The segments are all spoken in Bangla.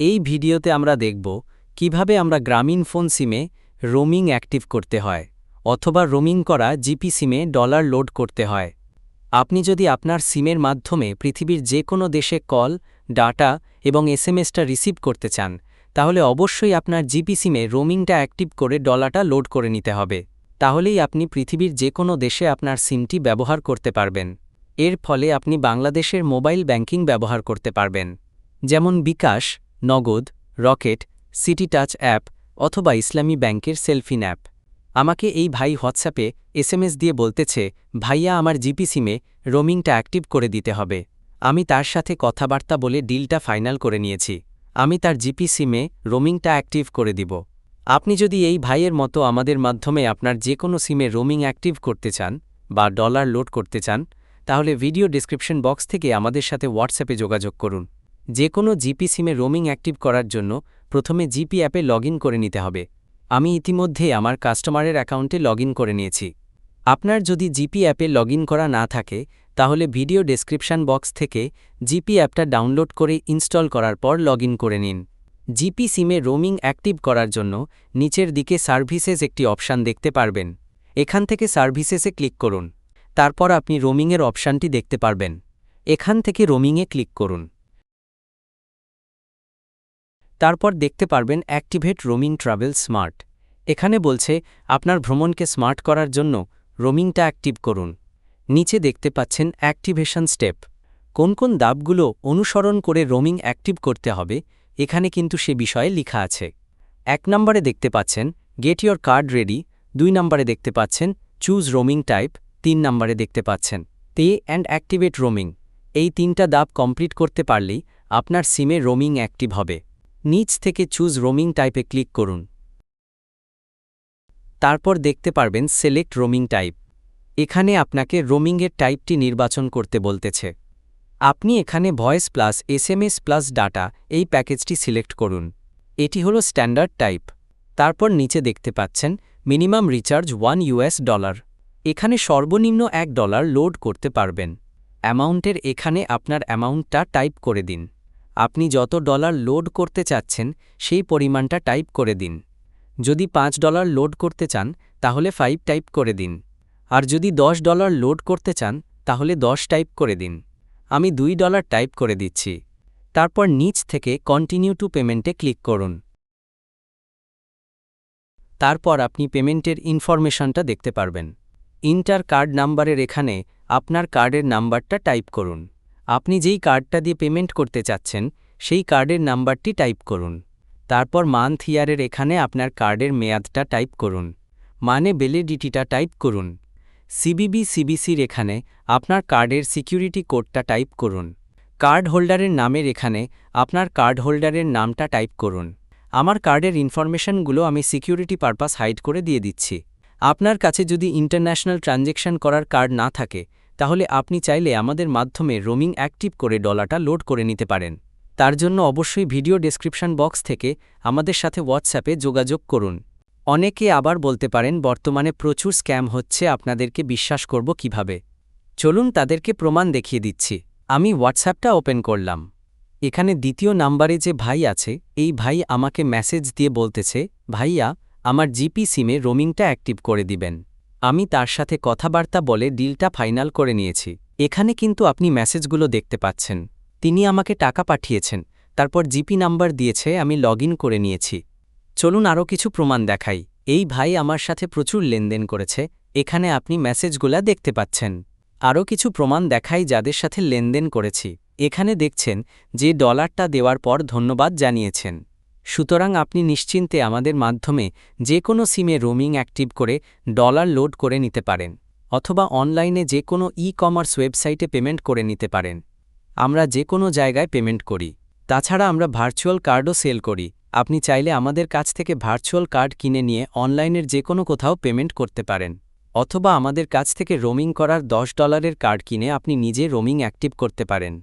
এই ভিডিওতে আমরা দেখব কীভাবে আমরা গ্রামীণ ফোন সিমে রোমিং অ্যাক্টিভ করতে হয়, অথবা রোমিং করা জিপি সিমে ডলার লোড করতে হয়। আপনি যদি আপনার সিমের মাধ্যমে পৃথিবীর যে কোনো দেশে কল, ডাটা এবং এসএমএসটা রিসিভ করতে চান, তাহলে অবশ্যই আপনার জিপি সিমে রোমিংটা অ্যাক্টিভ করে ডলারটা লোড করে নিতে হবে। তাহলেই আপনি পৃথিবীর যে কোনো দেশে আপনার সিমটি ব্যবহার করতে পারবেন। এর ফলে আপনি বাংলাদেশের মোবাইল ব্যাংকিং ব্যবহার করতে পারবেন। যেমন বিকাশ নগদ, রকেট, সিটি টাচ অ্যাপ অথবা ইসলামী ব্যাংকের সেলফিন অ্যাপ আমাকে এই ভাই হোয়াটসঅ্যাপে এসএমএস দিয়ে বলতেছে, ভাইয়া, আমার জিপি সিমে রোমিংটা অ্যাক্টিভ করে দিতে হবে। আমি তার সাথে কথাবার্তা বলে ডিলটা ফাইনাল করে নিয়েছি। আমি তার জিপি সিমে রোমিংটা অ্যাক্টিভ করে দিব। আপনি যদি এই ভাইয়ের মতো আমাদের মাধ্যমে আপনার যে কোনো সিমে রোমিং অ্যাক্টিভ করতে চান বা ডলার লোড করতে চান, তাহলে ভিডিও ডিসক্রিপশন বক্স থেকে আমাদের সাথে হোয়াটসঅ্যাপে যোগাযোগ করুন। যে কোনো জিপি সিমে রোমিং অ্যাক্টিভ করার জন্য প্রথমে জিপি অ্যাপে লগ করে নিতে হবে। আমি ইতিমধ্যে আমার কাস্টমারের অ্যাকাউন্টে লগ করে নিয়েছি। আপনার যদি জিপি অ্যাপে লগ করা না থাকে, তাহলে ভিডিও ডেসক্রিপশন বক্স থেকে জিপি অ্যাপটা ডাউনলোড করে ইনস্টল করার পর লগ করে নিন। জিপি সিমে রোমিং অ্যাক্টিভ করার জন্য নিচের দিকে সার্ভিসেস একটি অপশান দেখতে পারবেন। এখান থেকে সার্ভিসেসে ক্লিক করুন। তারপর আপনি রোমিংয়ের অপশানটি দেখতে পারবেন। এখান থেকে রোমিংয়ে ক্লিক করুন। তারপর দেখতে পারবেন অ্যাক্টিভেট রোমিং ট্রাভেল স্মার্ট এখানে বলছে, আপনার ভ্রমণকে স্মার্ট করার জন্য রোমিংটা অ্যাক্টিভ করুন। নিচে দেখতে পাচ্ছেন অ্যাক্টিভেশন স্টেপ কোন কোন দাবগুলো অনুসরণ করে রোমিং অ্যাক্টিভ করতে হবে, এখানে কিন্তু সে বিষয়ে লিখা আছে। এক নম্বরে দেখতে পাচ্ছেন গেট ইয়োর কার্ড রেডি দুই নম্বরে দেখতে পাচ্ছেন চুজ রোমিং টাইপ তিন নম্বরে দেখতে পাচ্ছেন পে অ্যান্ড অ্যাক্টিভেট রোমিং এই তিনটা দাব কমপ্লিট করতে পারলেই আপনার সিমে রোমিং অ্যাক্টিভ হবে। নিচ থেকে চুজ রোমিং টাইপে ক্লিক করুন। তারপর দেখতে পারবেন সিলেক্ট রোমিং টাইপ। এখানে আপনাকে রোমিংয়ের টাইপটি নির্বাচন করতে বলতেছে। আপনি এখানে voice plus SMS plus data এই প্যাকেজটি সিলেক্ট করুন। এটি হল স্ট্যান্ডার্ড টাইপ। তারপর নিচে দেখতে পাচ্ছেন, minimum recharge one US dollar. এখানে সর্বনিম্ন এক ডলার লোড করতে পারবেন। অ্যামাউন্টের এখানে আপনার অ্যামাউন্টটা টাইপ করে দিন। আপনি যত ডলার লোড করতে চাচ্ছেন, সেই পরিমাণটা টাইপ করে দিন। যদি পাঁচ ডলার লোড করতে চান, তাহলে ফাইভ টাইপ করে দিন। আর যদি দশ ডলার লোড করতে চান, তাহলে দশ টাইপ করে দিন। আমি দুই ডলার টাইপ করে দিচ্ছি। তারপর নিচ থেকে কন্টিনিউ টু পেমেন্টে ক্লিক করুন। তারপর আপনি পেমেন্টের ইনফরমেশনটা দেখতে পারবেন। ইন্টার কার্ড নাম্বারের এখানে আপনার কার্ডের নাম্বারটা টাইপ করুন। আপনি যেই কার্ডটা দিয়ে পেমেন্ট করতে চাচ্ছেন, সেই কার্ডের নাম্বারটি টাইপ করুন। তারপর মান্থ ইয়ারের এখানে আপনার কার্ডের মেয়াদটা টাইপ করুন। মানে ভ্যালিডিটিটা টাইপ করুন। সিবিবি, সিবিসির এখানে আপনার কার্ডের সিকিউরিটি কোডটা টাইপ করুন। কার্ড হোল্ডারের নামের এখানে আপনার কার্ড হোল্ডারের নামটা টাইপ করুন। আমার কার্ডের ইনফরমেশনগুলো আমি সিকিউরিটি পারপাস হাইড করে দিয়ে দিচ্ছি। আপনার কাছে যদি ইন্টারন্যাশনাল ট্রানজ্যাকশন করার কার্ড না থাকে তাহলে আপনি চাইলে আমাদের মাধ্যমে রোমিং অ্যাক্টিভ করে ডলারটা লোড করে নিতে পারেন। তার জন্য অবশ্যই ভিডিও ডেসক্রিপশন বক্স থেকে আমাদের সাথে হোয়াটসঅ্যাপে যোগাযোগ করুন। অনেকে আবার বলতে পারেন, বর্তমানে প্রচুর স্ক্যাম হচ্ছে, আপনাদেরকে বিশ্বাস করব কীভাবে? চলুন তাদেরকে প্রমাণ দেখিয়ে দিচ্ছি। আমি হোয়াটসঅ্যাপটা ওপেন করলাম। এখানে দ্বিতীয় নাম্বারে যে ভাই আছে, এই ভাই আমাকে মেসেজ দিয়ে বলতেছে, ভাইয়া, আমার জিপি সিমে রোমিংটা অ্যাক্টিভ করে দিবেন। আমি তার সাথে কথাবার্তা বলে ডিলটা ফাইনাল করে নিয়েছি। এখানে কিন্তু আপনি মেসেজগুলো দেখতে পাচ্ছেন। তিনি আমাকে টাকা পাঠিয়েছেন। তারপর জিপি নাম্বার দিয়েছে, আমি লগ করে নিয়েছি। চলুন আরও কিছু প্রমাণ দেখাই। এই ভাই আমার সাথে প্রচুর লেনদেন করেছে। এখানে আপনি মেসেজগুলা দেখতে পাচ্ছেন। আরও কিছু প্রমাণ দেখাই যাদের সাথে লেনদেন করেছি। এখানে দেখছেন যে ডলারটা দেওয়ার পর ধন্যবাদ জানিয়েছেন। সুতরাং আপনি নিশ্চিন্তে আমাদের মাধ্যমে যে কোনো সিমে রোমিং অ্যাক্টিভ করে ডলার লোড করে নিতে পারেন, অথবা অনলাইনে যে কোনো ই কমার্স ওয়েবসাইটে পেমেন্ট করে নিতে পারেন। আমরা যে কোনো জায়গায় পেমেন্ট করি। তাছাড়া আমরা ভার্চুয়াল কার্ডও সেল করি। আপনি চাইলে আমাদের কাছ থেকে ভার্চুয়াল কার্ড কিনে নিয়ে অনলাইনের যে কোনো কোথাও পেমেন্ট করতে পারেন, অথবা আমাদের কাছ থেকে রোমিং করার দশ ডলারের কার্ড কিনে আপনি নিজে রোমিং অ্যাক্টিভ করতে পারেন।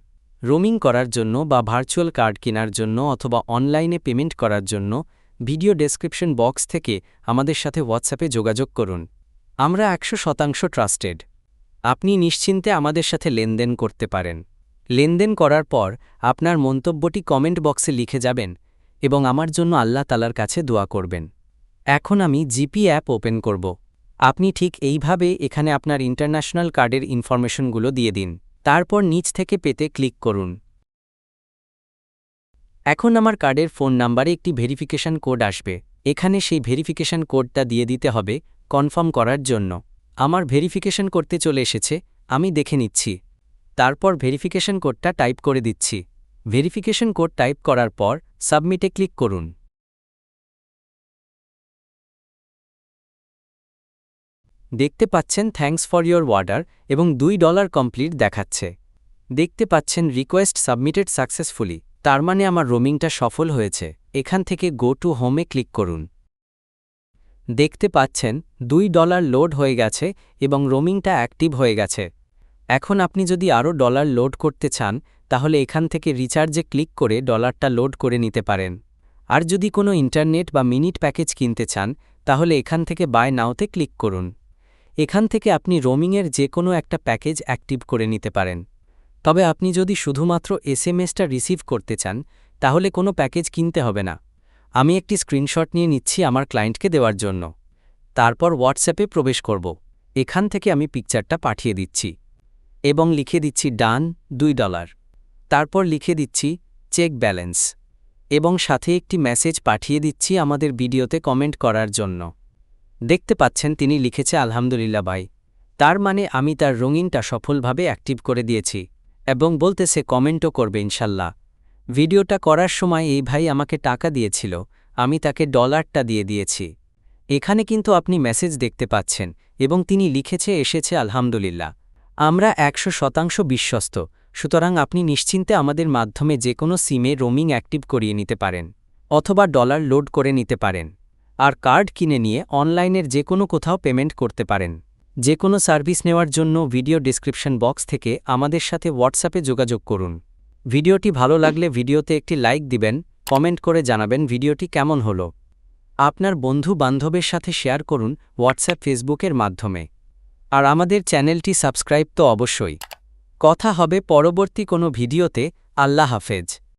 রোমিং করার জন্য বা ভার্চুয়াল কার্ড কেনার জন্য অথবা অনলাইনে পেমেন্ট করার জন্য ভিডিও ডেসক্রিপশন বক্স থেকে আমাদের সাথে হোয়াটসঅ্যাপে যোগাযোগ করুন। আমরা একশো শতাংশ ট্রাস্টেড। আপনি নিশ্চিন্তে আমাদের সাথে লেনদেন করতে পারেন। লেনদেন করার পর আপনার মন্তব্যটি কমেন্ট বক্সে লিখে যাবেন এবং আমার জন্য আল্লাহ তালার কাছে দোয়া করবেন। এখন আমি জিপি অ্যাপ ওপেন করব। আপনি ঠিক এইভাবে এখানে আপনার ইন্টারন্যাশনাল কার্ডের ইনফরমেশনগুলো দিয়ে দিন। তারপর নিচ থেকে পেতে ক্লিক করুন। এখন আমার কার্ডের ফোন নাম্বারে একটি ভেরিফিকেশন কোড আসবে। এখানে সেই ভেরিফিকেশন কোডটা দিয়ে দিতে হবে কনফার্ম করার জন্য। আমার ভেরিফিকেশন করতে চলে এসেছে, আমি দেখে নিচ্ছি। তারপর ভেরিফিকেশন কোডটা টাইপ করে দিচ্ছি। ভেরিফিকেশন কোড টাইপ করার পর সাবমিটে ক্লিক করুন। দেখতে পাচ্ছেন থ্যাঙ্কস ফর ইয়োর ওয়ার্ডার এবং দুই ডলার কমপ্লিট দেখাচ্ছে। দেখতে পাচ্ছেন রিকোয়েস্ট সাবমিটেড সাকসেসফুলি, তার মানে আমার রোমিংটা সফল হয়েছে, এখান থেকে গো টু হোমে ক্লিক করুন। দেখতে পাচ্ছেন দুই ডলার লোড হয়ে গেছে এবং রোমিংটা অ্যাক্টিভ হয়ে গেছে। এখন আপনি যদি আরও ডলার লোড করতে চান, তাহলে এখান থেকে রিচার্জে ক্লিক করে ডলারটা লোড করে নিতে পারেন। আর যদি কোনো ইন্টারনেট বা মিনিট প্যাকেজ কিনতে চান, তাহলে এখান থেকে বাই নাওতে ক্লিক করুন। এখান থেকে আপনি রোমিংয়ের যে কোনো একটা প্যাকেজ অ্যাক্টিভ করে নিতে পারেন। তবে আপনি যদি শুধুমাত্র এসএমএসটা রিসিভ করতে চান, তাহলে কোনো প্যাকেজ কিনতে হবে না। আমি একটি স্ক্রিনশট নিয়ে নিচ্ছি আমার ক্লায়েন্টকে দেওয়ার জন্য। তারপর হোয়াটসঅ্যাপে প্রবেশ করব। এখান থেকে আমি পিকচারটা পাঠিয়ে দিচ্ছি। এবং লিখে দিচ্ছি ডান, দুই ডলার। তারপর লিখে দিচ্ছি, চেক ব্যালেন্স। এবং সাথে একটি মেসেজ পাঠিয়ে দিচ্ছি আমাদের ভিডিওতে কমেন্ট করার জন্য। দেখতে পাচ্ছেন তিনি লিখেছে, আলহামদুলিল্লাহ ভাই। তার মানে আমি তার রঙিনটা সফলভাবে অ্যাক্টিভ করে দিয়েছি এবং বলতেছে, কমেন্টও করবে ইনশাল্লাহ। ভিডিওটা করার সময় এই ভাই আমাকে টাকা দিয়েছিল, আমি তাকে ডলারটা দিয়ে দিয়েছি। এখানে কিন্তু আপনি মেসেজ দেখতে পাচ্ছেন এবং তিনি লিখেছে, এসেছে, আলহামদুলিল্লাহ। আমরা একশো শতাংশ বিশ্বস্ত। সুতরাং আপনি নিশ্চিন্তে আমাদের মাধ্যমে যে কোনো সিমে রোমিং অ্যাক্টিভ করিয়ে নিতে পারেন অথবা ডলার লোড করে নিতে পারেন। আর কার্ড কিনে নিয়ে অনলাইনের যে কোনো কোথাও পেমেন্ট করতে পারেন। যে কোনো সার্ভিস নেওয়ার জন্য ভিডিও ডিসক্রিপশন বক্স থেকে আমাদের সাথে হোয়াটসঅ্যাপে যোগাযোগ করুন। ভিডিওটি ভালো লাগলে ভিডিওতে একটি লাইক দিবেন, কমেন্ট করে জানাবেন ভিডিওটি কেমন হলো। আপনার বন্ধু বান্ধবের সাথে শেয়ার করুন হোয়াটসঅ্যাপ, ফেসবুকের মাধ্যমে। আর আমাদের চ্যানেলটি সাবস্ক্রাইব তো অবশ্যই। কথা হবে পরবর্তী কোনো ভিডিওতে। আল্লাহ হাফেজ।